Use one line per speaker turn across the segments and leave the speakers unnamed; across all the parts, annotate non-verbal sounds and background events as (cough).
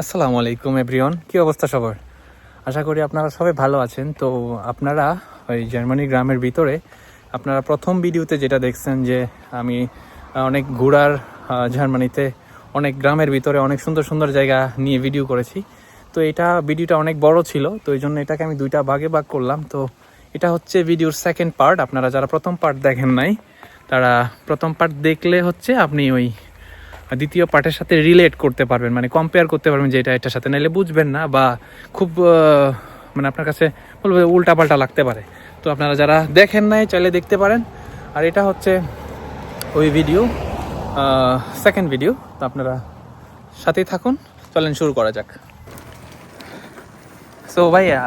আসসালামু আলাইকুম, এভরিওয়ান। কি অবস্থা সবার? আশা করি আপনারা সবাই ভালো আছেন। তো আপনারা ওই জার্মানি গ্রামের ভিতরে আপনারা প্রথম ভিডিওতে যেটা দেখছেন যে আমি অনেক ঘোরার জার্মানিতে অনেক গ্রামের ভিতরে অনেক সুন্দর সুন্দর জায়গা নিয়ে ভিডিও করেছি। তো এটা ভিডিওটা অনেক বড় ছিল, তো এই জন্য এটাকে আমি দুইটা ভাগে ভাগ করলাম। তো এটা হচ্ছে ভিডিওর সেকেন্ড পার্ট আপনারা যারা প্রথম পার্ট দেখেন নাই, তারা প্রথম পার্ট দেখলে হচ্ছে আপনি ওই দ্বিতীয় পার্টের সাথে রিলেট করতে পারবেন মানে কম্পেয়ার করতে পারবেন যে এটা এটার সাথে। নাইলে বুঝবেন না বা খুব মানে আপনার কাছে বলব উল্টা পাল্টা লাগতে পারে। তো আপনারা যারা দেখেন নাই, চাইলে দেখতে পারেন। আর এটা হচ্ছে ওই ভিডিও সেকেন্ড ভিডিও তো আপনারা সাথেই থাকুন। চলেন শুরু করা যাক। সো ভাইয়া,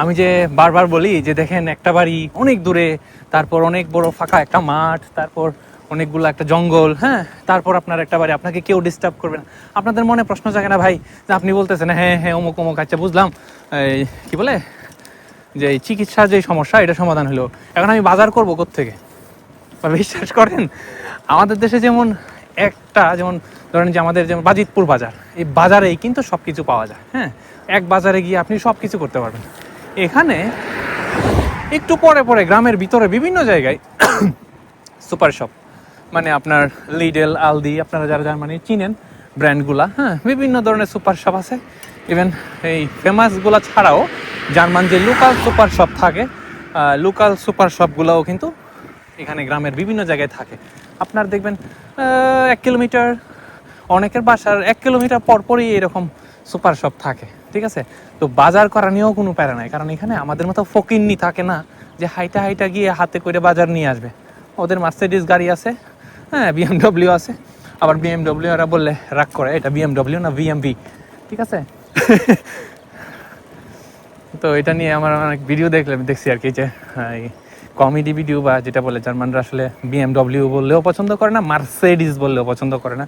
আমি যে বারবার বলি যে দেখেন একটা বাড়ি অনেক দূরে, তারপর অনেক বড় ফাঁকা একটা মাঠ, তারপর অনেকগুলো একটা জঙ্গল হ্যাঁ? তারপর আপনার একটা বাড়ি, আপনাকে কেউ ডিস্টার্ব করবে না। আপনাদের মনে প্রশ্ন জাগে না ভাই? যে আপনি বলতেছেন হ্যাঁ হ্যাঁ অমুক অমুক আচ্ছা বুঝলাম। এই, কী বলে? যে এই চিকিৎসার যে সমস্যা, এটা সমাধান হলো। এখন আমি বাজার করব থেকে বা বিশ্বাস করেন, আমাদের দেশে যেমন একটা, যেমন ধরেন যে আমাদের যেমন বাজিতপুর বাজার, এই বাজারেই কিন্তু সব কিছু পাওয়া যায় হ্যাঁ? এক বাজারে গিয়ে আপনি সব কিছু করতে পারবেন। এখানে একটু পরে পরে গ্রামের ভিতরে বিভিন্ন জায়গায় (coughs) সুপার শপ মানে আপনার লিডেল আলদি আপনারা যারা জার্মানি চিনেন ব্র্যান্ডগুলা হ্যাঁ বিভিন্ন ধরনের সুপার শপ আছে। ইভেন এই ফেমাসগুলা ছাড়াও জার্মান যে লোকাল সুপার শপ থাকে লোকাল সুপার শপগুলোও কিন্তু এখানে গ্রামের বিভিন্ন জায়গায় থাকে। আপনার দেখবেন এক কিলোমিটার, অনেকের বাসার এক কিলোমিটার পরপরই এরকম সুপার শপ থাকে, ঠিক আছে? তো বাজার করা নিয়েও কোনো প্যারা নাই, কারণ এখানে আমাদের মতো ফকিন্নি থাকে না যে হাইটা হাইটা গিয়ে হাতে করে বাজার নিয়ে আসবে। ওদের মার্সিডিস গাড়ি আছে হ্যাঁ বিএমডব্লিউ আছে। আবার বিএমডব্লিউ এরা বললে রাগ করে এটা বিএমডব্লিউ না বিএমভি ঠিক আছে? (laughs) তো এটা নিয়ে আমার অনেক ভিডিও দেখলে দেখছি আর কি যে কমেডি ভিডিও বা যেটা বলে জার্মানরা আসলে বিএমডব্লিউ বললেও পছন্দ করে না মার্সেডিস বললেও পছন্দ করে না।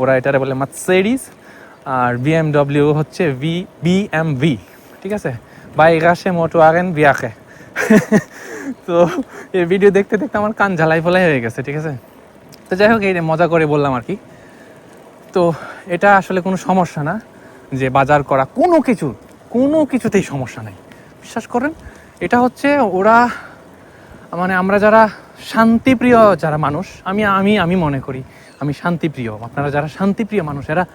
ওরা এটারে বলে মার্সেডিস আর বিএমডব্লিউ হচ্ছে ভি বিএমভি ঠিক আছে? বাই গাছে মোটো আগেন বিয়াকে। (laughs) তো এই ভিডিও দেখতে দেখতে আমার কান ঝালাই ফলাই হয়ে গেছে ঠিক আছে? তো যাই হোক, এই মজা করে বললাম আর কি। তো এটা আসলে কোনো সমস্যা না যে বাজার করা কোনো কিছু, কোনো কিছুতেই সমস্যা নেই। বিশ্বাস করেন, এটা হচ্ছে ওরা মানে আমরা যারা শান্তিপ্রিয় যারা মানুষ, আমি আমি আমি মনে করি, আমি শান্তিপ্রিয়। আপনারা যারা শান্তিপ্রিয় মানুষ, এরা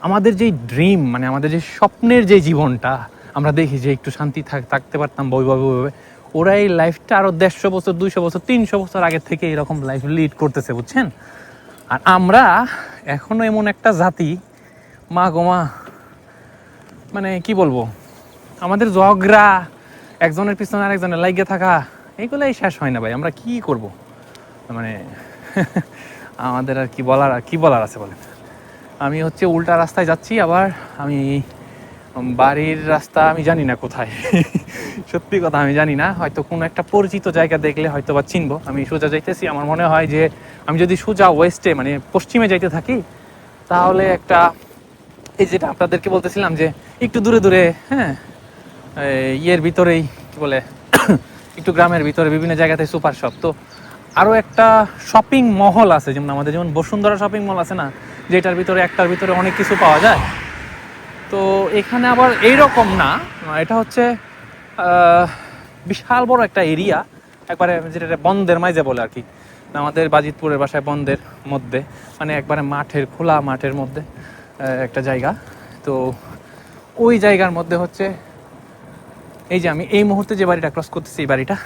আমাদের যেই ড্রিম মানে আমাদের যে স্বপ্নের যে জীবনটা, আমরা দেখি যে একটু শান্তি থাক- থাকতে পারতাম বৈভাবে। ওরা এই লাইফটা আরও দেড়শো বছর, দুইশো বছর, তিনশো বছর আগে থেকে এরকম লাইফ লিড করতেছে, বুঝছেন? আর আমরা এখনও এমন একটা জাতি, মা গোমা মানে কি বলব? আমাদের ঝগড়া একজনের পিছনে আরেকজনের লাগিয়ে থাকা, এগুলোই শেষ হয় না ভাই, আমরা কি করব? মানে (laughs) আমাদের আর কি বলার কি বলার আছে বলেন? আমি হচ্ছে উল্টা রাস্তায় যাচ্ছি, আবার আমি বাড়ির রাস্তা আমি জানি না কোথায়। (laughs) সত্যি কথা আমি জানি না। হয়তো কোনো একটা পরিচিত জায়গা দেখলে হয়তো বা চিনবো। আমি সোজা যাইতেছি। আমার মনে হয় যে আমি যদি সোজা ওয়েস্টে মানে পশ্চিমে যাইতে থাকি, তাহলে একটা এই যেটা আপনাদেরকে বলতেছিলাম যে একটু দূরে দূরে হ্যাঁ ইয়ের ভিতরেই, কি বলে, (coughs) একটু গ্রামের ভিতরে বিভিন্ন জায়গাতে সুপার শপ। তো আরও একটা শপিং মহল আছে। যেমন আমাদের যেমন বসুন্ধরা শপিং মল আছে না, যেটার ভিতরে একটার ভিতরে অনেক কিছু পাওয়া যায়। তো এখানে আবার এইরকম না। এটা হচ্ছে বিশাল বড় একটা এরিয়া। একবারে যেটা বন্ধের মাঝে বলে আর কি। আমাদের বাজিতপুরের বাসায় বন্ধের মধ্যে মানে একবারে মাঠের, খোলা মাঠের মধ্যে একটা জায়গা। তো ওই জায়গার মধ্যে হচ্ছে, এই যে আমি এই মুহূর্তে যে বাড়িটা ক্রস করতেছি এই বাড়িটা,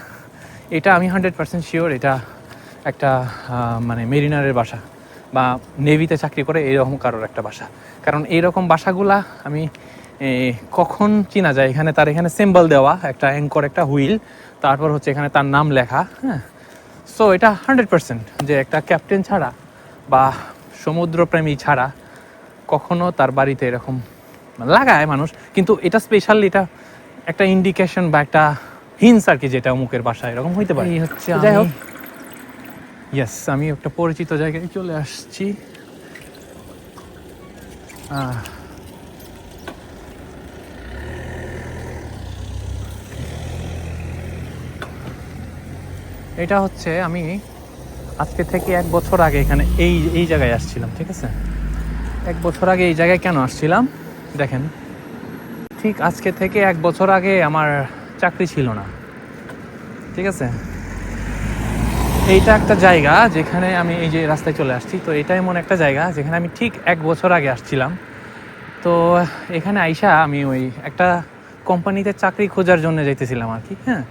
এটা আমি হান্ড্রেড পার্সেন্ট শিওর এটা একটা মানে মেরিনারের বাসা। বা নেভিতে চাকরি করে এরকম কারোর একটা বাসা। কারণ এইরকম বাসাগুলা আমি কখন চিনা যায়? এখানে তার এখানে সিম্বল দেওয়া একটা অ্যাঙ্কর একটা হুইল তারপর হচ্ছে এখানে তার নাম লেখা হ্যাঁ? সো এটা হান্ড্রেড পার্সেন্ট যে একটা ক্যাপ্টেন ছাড়া বা সমুদ্রপ্রেমী ছাড়া কখনো তার বাড়িতে এরকম লাগায় মানুষ। কিন্তু এটা স্পেশালি এটা একটা ইন্ডিকেশন বা একটা হিন্স আর কি যেটা অমুকের বাসা এরকম হইতে পারে।
হচ্ছে
যাই হোক ইয়েস আমি একটা পরিচিত জায়গায় চলে আসছি। এটা হচ্ছে আমি আজকে থেকে এক বছর আগে এখানে এই এই জায়গায় আসছিলাম, ঠিক আছে? এক বছর আগে এই জায়গায় কেন আসছিলাম? দেখেন, ঠিক আজকে থেকে এক বছর আগে আমার চাকরি ছিল না, ঠিক আছে? এইটা একটা জায়গা যেখানে আমি এই যে রাস্তায় চলে আসছি। তো এটা এমন একটা জায়গা যেখানে আমি ঠিক এক বছর আগে আসছিলাম। তো এখানে আইসা আমি ওই একটা কোম্পানিতে চাকরি খোঁজার জন্য যাইতেছিলাম আর কি হ্যাঁ।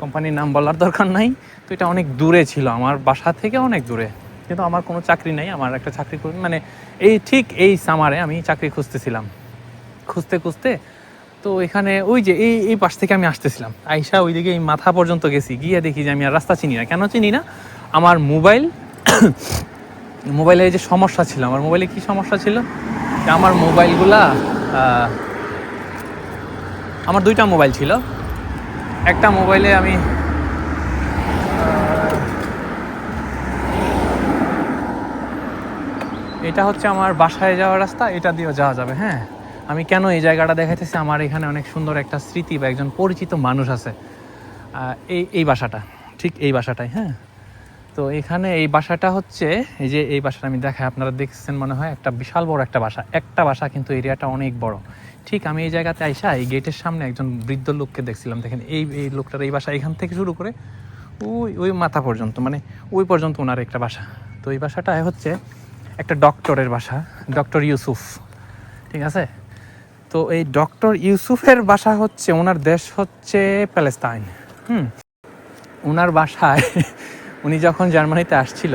কোম্পানির নাম বলার দরকার নাই। তো এটা অনেক দূরে ছিল, আমার বাসা থেকে অনেক দূরে। কিন্তু আমার কোনো চাকরি নাই, আমার একটা চাকরি মানে এই ঠিক এই সামারে আমি চাকরি খুঁজতেছিলাম। খুঁজতে খুঁজতে তো এখানে ওই যে এই এই পাশ থেকে আমি আসতেছিলাম। আইসা ওইদিকে এই মাথা পর্যন্ত গেছি। গিয়ে দেখি যে আমি আর রাস্তা চিনি না। কেন চিনি না? আমার মোবাইল (coughs) মোবাইলে যে সমস্যা ছিল। আমার মোবাইলে কি সমস্যা ছিল? আমার মোবাইলগুলা আমার দুইটা মোবাইল ছিল। একটা মোবাইলে আমি এটা হচ্ছে আমার বাসায় যাওয়ার রাস্তা। এটা দিয়েও যাওয়া যাবে হ্যাঁ? আমি কেন এই জায়গাটা দেখাইতেছি? আমার এখানে অনেক সুন্দর একটা স্মৃতি বা একজন পরিচিত মানুষ আছে। এই এই বাসাটা, ঠিক এই বাসাটাই হ্যাঁ? তো এখানে এই বাসাটা হচ্ছে, এই যে এই বাসাটা আমি দেখাই, আপনারা দেখছেন মনে হয় একটা বিশাল বড় একটা বাসা। একটা বাসা কিন্তু এরিয়াটা অনেক বড়। ঠিক আমি এই জায়গাতে আইসা এই গেটের সামনে একজন বৃদ্ধ লোককে দেখছিলাম। দেখেন এই এই লোকটার এই বাসা এখান থেকে শুরু করে ওই ওই মাথা পর্যন্ত মানে ওই পর্যন্ত ওনার একটা বাসা। তো এই বাসাটা হচ্ছে একটা ডক্টরের বাসা, ডক্টর ইউসুফ। ঠিক আছে? তো এই ডক্টর ইউসুফের বাসা হচ্ছে, ওনার দেশ হচ্ছে প্যালেস্তাইন। হুম। ওনার বাসায় (laughs) উনি যখন জার্মানিতে আসছিল,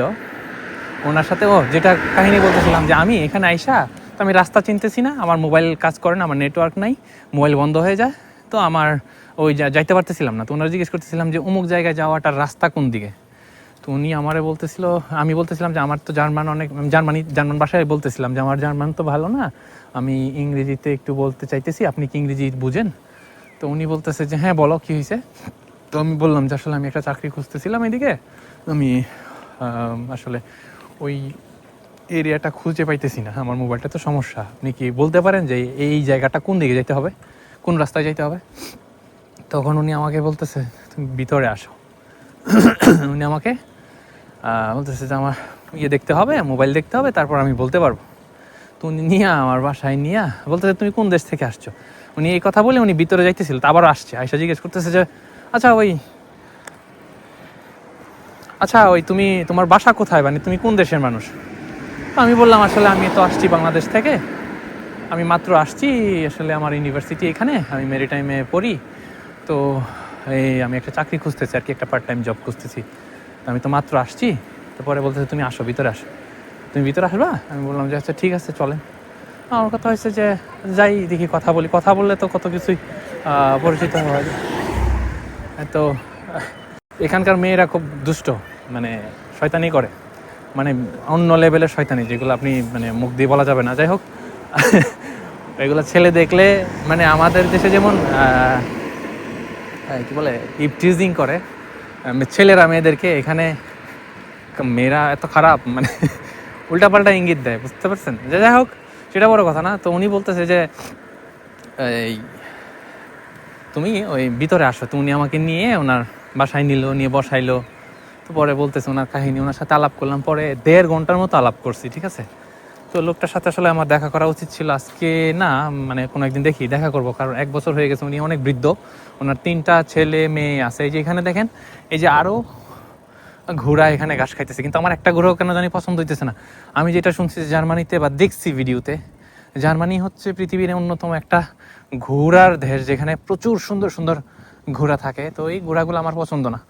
ওনার সাথে, ও, যেটা কাহিনী বলতেছিলাম যে আমি এখানে আইসা, তো আমি রাস্তা চিনতেছি না, আমার মোবাইল কাজ করে না, আমার নেটওয়ার্ক নাই, মোবাইল বন্ধ হয়ে যায়, তো আমার ওই যাইতে পারতেছিলাম না। তো ওনারা জিজ্ঞেস করতেছিলাম যে অমুক জায়গায় যাওয়াটার রাস্তা কোন দিকে? তো উনি আমারে বলতেছিল, আমি বলতেছিলাম যে আমার তো জার্মান অনেক, জার্মানি, জার্মান ভাষায় বলতেছিলাম যে আমার জার্মান তো ভালো না আমি ইংরেজিতে একটু বলতে চাইতেছি, আপনি কি ইংরেজি বুঝেন? তো উনি বলতেছে যে হ্যাঁ বলো, কী হয়েছে? তো আমি বললাম যে, আসলে আমি একটা চাকরি খুঁজতেছিলাম এদিকে। আমি আসলে ওই এরিয়াটা খুঁজে পাইতেছি না, আমার মোবাইলটা তো সমস্যা। আপনি কি বলতে পারেন যে, এই জায়গাটা কোন দিকে যেতে হবে? কোন রাস্তায় যেতে হবে? তখন উনি আমাকে বলতেছে, তুমি ভিতরে আসো। উনি আমাকে বলতেছে যে, আমার ইয়ে দেখতে হবে, মোবাইল দেখতে হবে, তারপর আমি বলতে পারব। তো উনি নিয়ে আমার বাসায় নিয়ে বলতেছে, তুমি কোন দেশ থেকে আসছো? উনি এই কথা বলে উনি ভিতরে যাইতেছিল, তা আবার আসছে আয়সা জিজ্ঞেস করতেছে যে আচ্ছা ওই আচ্ছা ওই তুমি, তোমার বাসা কোথায়? মানে তুমি কোন দেশের মানুষ? আমি বললাম, আসলে আমি তো আসছি বাংলাদেশ থেকে। আমি মাত্র আসছি, আসলে আমার ইউনিভার্সিটি এখানে, আমি মেরিটাইমে পড়ি। তো এই আমি একটা চাকরি খুঁজতেছি আর কি, একটা পার্ট টাইম জব খুঁজতেছি আমি তো মাত্র আসছি। তো পরে বলতেছে, তুমি আসো, ভিতরে আসো। তুমি ভিতরে আসবা? আমি বললাম যে আচ্ছা ঠিক আছে, চলেন। আমার কথা হয়েছে যে, যাই, দেখি কথা বলি। কথা বললে তো কত কিছুই পরিচিত হয় তো, এখানকার মেয়েরা খুব দুষ্ট মানে শয়তানি করে। মানে অন্য লেভেলের শয়তানি, যেগুলো আপনি মানে মুখ দিয়ে বলা যাবে না। যাই হোক, এগুলো ছেলে দেখলে মানে আমাদের দেশে যেমন কি বলে ইপটিজিং করে ছেলেরা মেয়েদেরকে এখানে, মেয়েরা এত খারাপ মানে উল্টাপাল্টা ইঙ্গিত দেয়, বুঝতে পারছেন? যে যাই হোক, সেটা বড় কথা না। তো উনি বলতেছে যে, এই, তুমি ওই ভিতরে আসো। তো উনি আমাকে নিয়ে ওনার বাসায় নিল, নিয়ে বসাইলো। তো পরে বলতেছে ওনার কাহিনী, ওনার সাথে আলাপ করলাম। পরে দেড় ঘণ্টার মতো আলাপ করছি, ঠিক আছে? তো লোকটার সাথে আসলে আমার দেখা করা উচিত ছিল। আজকে না মানে কোনো একদিন দেখি, দেখা করব। কারণ এক বছর হয়ে গেছে, উনি অনেক বৃদ্ধ। ওনার তিনটা ছেলে, মেয়ে আছে। এই যে এখানে দেখেন, এই যে আরও ঘোড়া এখানে ঘাস খাইতেছে, কিন্তু আমার একটা ঘোড়াও কেন জানি পছন্দ হইতেছে না। আমি যেটা শুনছি জার্মানিতে বা দেখছি ভিডিওতে, জার্মানি হচ্ছে পৃথিবীর অন্যতম একটা ঘোড়ার দেশ যেখানে প্রচুর সুন্দর সুন্দর ঘোড়া থাকে। তো এই ঘোড়াগুলো আমার পছন্দ না।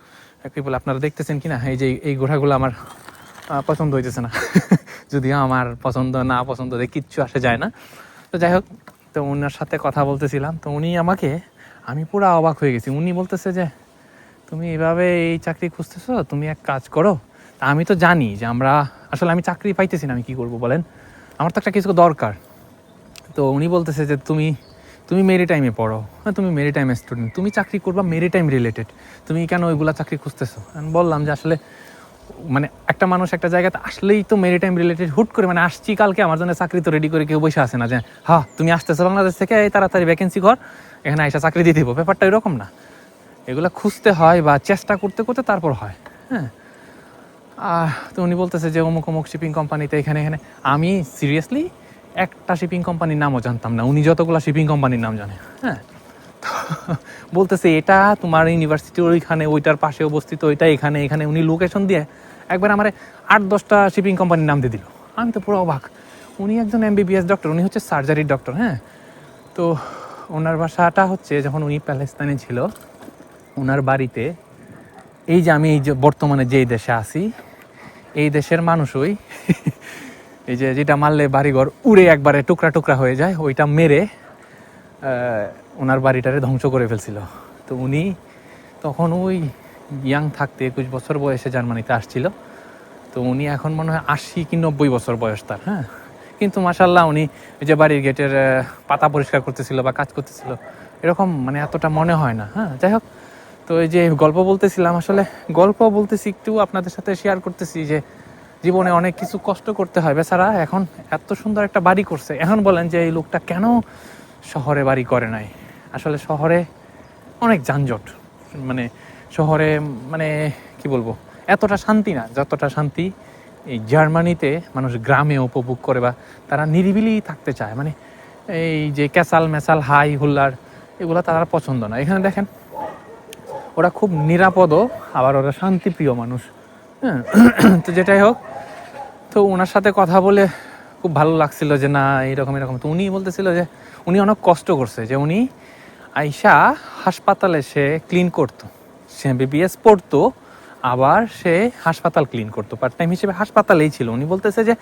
বলে আপনারা দেখতেছেন কি না এই যে এই ঘোড়াগুলো আমার পছন্দ হইতেছে না। (laughs) যদিও আমার পছন্দ, না পছন্দ কিচ্ছু আসে যায় না। তো যাই হোক, তো ওনার সাথে কথা বলতেছিলাম। তো উনি আমাকে, আমি পুরো অবাক হয়ে গেছি। উনি বলতেছে যে তুমি এভাবে এই চাকরি খুঁজতেছো? তুমি এক কাজ করো। তা আমি তো জানি যে আমরা, আসলে আমি চাকরি পাইতেছি না, আমি কি করব বলেন? আমার তো একটা কিছু দরকার। তো উনি বলতেছে যে তুমি তুমি মেরি টাইমে পড়ো। হ্যাঁ তুমি মেরি টাইম স্টুডেন্ট। তুমি চাকরি করবা মেরি টাইম রিলেটেড। তুমি কেন ওইগুলা চাকরি খুঁজতেছো? আমি বললাম যে আসলে মানে একটা মানুষ একটা জায়গাতে আসলেই তো মেরি টাইম রিলেটেড হুট করে মানে আসছি কালকে, আমার জন্য চাকরি তো রেডি করে কেউ বসে আসে না, যে হ্যাঁ তুমি আসতেছো বাংলাদেশ থেকে, এই তাড়াতাড়ি ভ্যাকেন্সি ঘর, এখানে আইসা চাকরি দিয়ে দিব। ব্যাপারটা এরকম না। এগুলো খুঁজতে হয় বা চেষ্টা করতে করতে তারপর হয় হ্যাঁ। তো উনি বলতেছে যে অমুক অমুক শিপিং কোম্পানিতে এখানে এখানে। আমি সিরিয়াসলি একটা শিপিং কোম্পানির নামও জানতাম না। উনি যতগুলো শিপিং কোম্পানির নাম জানে হ্যাঁ। বলতেছে, এটা তোমার ইউনিভার্সিটির ওইখানে, ওইটার পাশে অবস্থিত, ওইটা এখানে এখানে। উনি লোকেশন দিয়ে একবার আমার আট দশটা শিপিং কোম্পানির নাম দিয়ে দিল। আমি তো পুরো অবাক। উনি একজন এমবিবিএস ডক্টর উনি হচ্ছে সার্জারির ডক্টর হ্যাঁ। তো ওনার বাসাটা হচ্ছে যখন উনি প্যালেস্তানে ছিল ওনার বাড়িতে, এই যে আমি এই যে বর্তমানে যেই দেশে আছি, এই দেশের মানুষই (laughs) এই যে যেটা মারলে বাড়িঘর উড়ে একবারে টুকরা টুকরা হয়ে যায়, ওইটা মেরে ওনার বাড়িটারে ধ্বংস করে ফেলছিল। তো উনি তখন ওই ইয়াং থাকতে একুশ বছর বয়সে জার্মানিতে আসছিল। তো উনি এখন মনে হয় আশি কি নব্বই বছর বয়স তার হ্যাঁ? কিন্তু মাসাল্লাহ উনি ওই যে বাড়ির গেটের পাতা পরিষ্কার করতেছিল বা কাজ করতেছিল, এরকম মানে এতটা মনে হয় না হ্যাঁ? যাই হোক তো এই যে গল্প বলতেছিলাম, আসলে গল্প বলতেছি, একটু আপনাদের সাথে শেয়ার করতেছি যে জীবনে অনেক কিছু কষ্ট করতে হয়। বেচারা এখন এত সুন্দর একটা বাড়ি করছে। এখন বলেন যে এই লোকটা কেন শহরে বাড়ি করে নাই? আসলে শহরে অনেক যানজট। মানে শহরে মানে কি বলব, এতটা শান্তি না, যতটা শান্তি এই জার্মানিতে মানুষ গ্রামে উপভোগ করে বা তারা নিরিবিলি থাকতে চায়। মানে এই যে ক্যাসাল মেসাল হাই হুল্লার এগুলো তারা পছন্দ না। এখানে দেখেন ওরা খুব নিরাপদও, আবার ওরা শান্তিপ্রিয় মানুষ। হ্যাঁ তো যেটাই হোক, তো ওনার সাথে কথা বলে খুব ভালো লাগছিল যে, না এরকম এরকম তো উনি বলতেছিল যে, উনি অনেক কষ্ট করছে যে, উনি আইসা হাসপাতালে সে ক্লিন করতো। সে বিবিএস পড়তো, আবার সে হাসপাতাল ক্লিন করতো। পার্ট টাইম হিসেবে হাসপাতালেই ছিল। উনি বলতেছে যে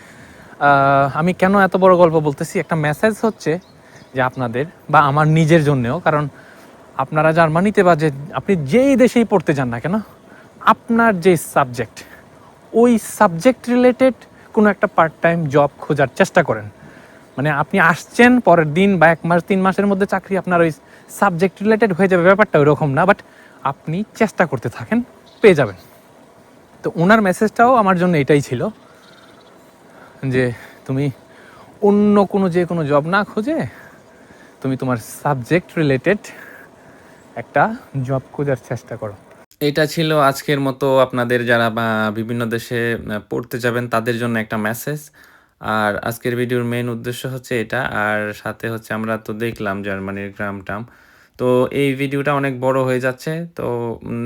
আমি কেন এত বড় গল্প বলতেছি? একটা মেসেজ হচ্ছে যে, আপনাদের বা আমার নিজের জন্যেও, কারণ আপনারা জার্মানিতে বা যে আপনি যেই দেশেই পড়তে যান না কেন, আপনার যে সাবজেক্ট, ওই সাবজেক্ট রিলেটেড কোনো একটা পার্ট টাইম জব খোঁজার চেষ্টা করেন। মানে আপনি আসছেন, পরের দিন বা এক মাস, তিন মাসের মধ্যে চাকরি আপনার ওই সাবজেক্ট রিলেটেড হয়ে যাবে, ব্যাপারটা ওইরকম না, বাট আপনি চেষ্টা করতে থাকেন, পেয়ে যাবেন। তো ওনার মেসেজটাও আমার জন্য এটাই ছিল, যে তুমি অন্য কোনো যে কোনো জব না খুঁজে, তুমি তোমার সাবজেক্ট রিলেটেড একটা জব খোঁজার চেষ্টা করো।
এটা ছিল আজকের মতো। আপনাদের যারা বিভিন্ন দেশে পড়তে যাবেন, তাদের জন্য একটা মেসেজ আর আজকের ভিডিওর মেন উদ্দেশ্য হচ্ছে এটা। আর সাথে হচ্ছে আমরা তো দেখলাম জার্মানির গ্রাম টাম তো এই ভিডিওটা অনেক বড় হয়ে যাচ্ছে। তো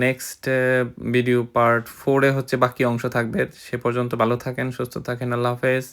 নেক্সট ভিডিও পার্ট ফোরে হচ্ছে বাকি অংশ থাকবে। সে পর্যন্ত ভালো থাকেন, সুস্থ থাকেন। আল্লাহ হাফেজ।